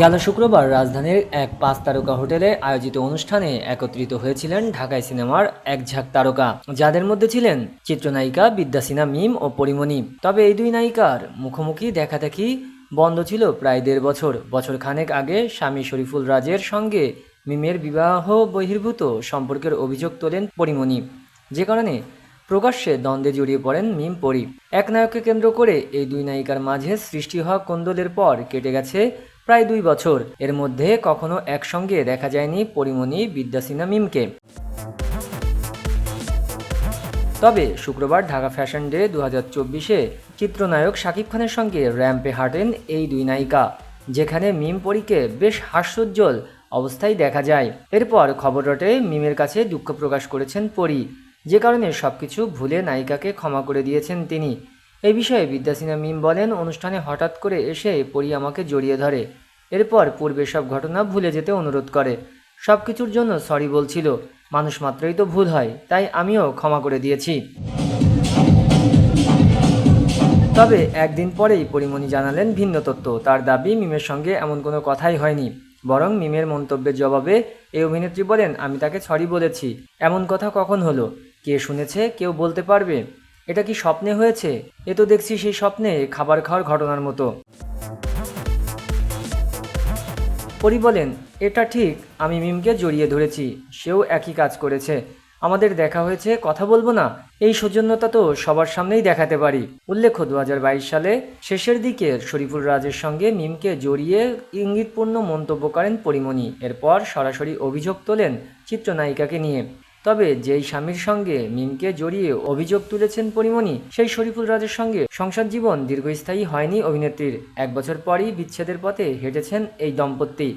গেল শুক্রবার রাজধানীর এক পাঁচ তারকা হোটেলে আয়োজিত অনুষ্ঠানে একত্রিত হয়েছিলেন ঢাকায় সিনেমার এক ঝাঁক তারকা, যাদের মধ্যে ছিলেন চিত্রনায়িকা বিদ্যা সিনহা, মিম ও পরিমণি। তবে এই দুই নায়িকার মুখোমুখি দেখাদেখি বন্ধ ছিল প্রায় দেড় বছর। বছর খানেক আগে স্বামী শরীফুল রাজের সঙ্গে মিমের বিবাহ বহির্ভূত সম্পর্কের অভিযোগ তোলেন পরিমণি। যে কারণে প্রকাশ্যে দ্বন্দ্বে জড়িয়ে পড়েন মিম পরি। এক নায়ককে কেন্দ্র করে এই দুই নায়িকার মাঝে সৃষ্টি হওয়া কোন্দলের পর কেটে গেছে প্রায় দুই বছর। এর মধ্যে কখনো একসঙ্গে দেখা যায়নি পরিমণি বিদ্যাসিনা মিমকে। তবে শুক্রবার ঢাকা ফ্যাশন ডে দু হাজার চব্বিশে চিত্রনায়ক শাকিব খানের সঙ্গে র্যাম্পে হাঁটেন এই দুই নায়িকা, যেখানে মিম পরীকে বেশ হাস্যোজ্জ্বল অবস্থায় দেখা যায়। এরপর খবর রটে মিমের কাছে দুঃখ প্রকাশ করেছেন পরী। যে কারণে সব কিছু ভুলে নায়িকাকে ক্ষমা করে দিয়েছেন তিনি। এই বিষয়ে বিদ্যাসিনা মিম বলেন, অনুষ্ঠানে হঠাৎ করে এসে পরি আমাকে জড়িয়ে ধরে। এরপর পূর্বে সব ঘটনা ভুলে যেতে অনুরোধ করে। সব কিছুর জন্য সরি বলছিল। মানুষ মাত্রই তো ভুল হয়, তাই আমিও ক্ষমা করে দিয়েছি। তবে একদিন পরেই পরিমণি জানালেন ভিন্ন তত্ত্ব। তার দাবি, মিমের সঙ্গে এমন কোনো কথাই হয়নি। বরং মিমের মন্তব্যের জবাবে এই অভিনেত্রী বলেন, আমি তাকে সরি বলেছি। এমন কথা কখন হলো? কে শুনেছে, কেউ বলতে পারবে? এটা কি স্বপ্নে হয়েছে? এ তো দেখছি সেই স্বপ্নে খাবার খাওয়ার ঘটনার মতো। পরি বলেন, এটা ঠিক, আমি মিমকে জড়িয়ে ধরেছি, সেও একই কাজ করেছে। আমাদের দেখা হয়েছে, কথা বলব না, এই সৌজন্যতা তো সবার সামনেই দেখাতে পারি। উল্লেখ্য দু হাজার বাইশ সালে শেষের দিকে শরীফুল রাজের সঙ্গে মিমকে জড়িয়ে ইঙ্গিতপূর্ণ মন্তব্য করেন পরিমণি। এরপর সরাসরি অভিযোগ তোলেন চিত্রনায়িকাকে নিয়ে। তবে যেই স্বামীর সঙ্গে মিমকে জড়িয়ে অভিযোগ তুলেছেন পরিমণি, সেই শরীফুল রাজের সঙ্গে সংসার জীবন দীর্ঘস্থায়ী হয়নি অভিনেত্রীর। এক বছর পরই বিচ্ছেদের পথে হেঁটেছেন এই দম্পতি।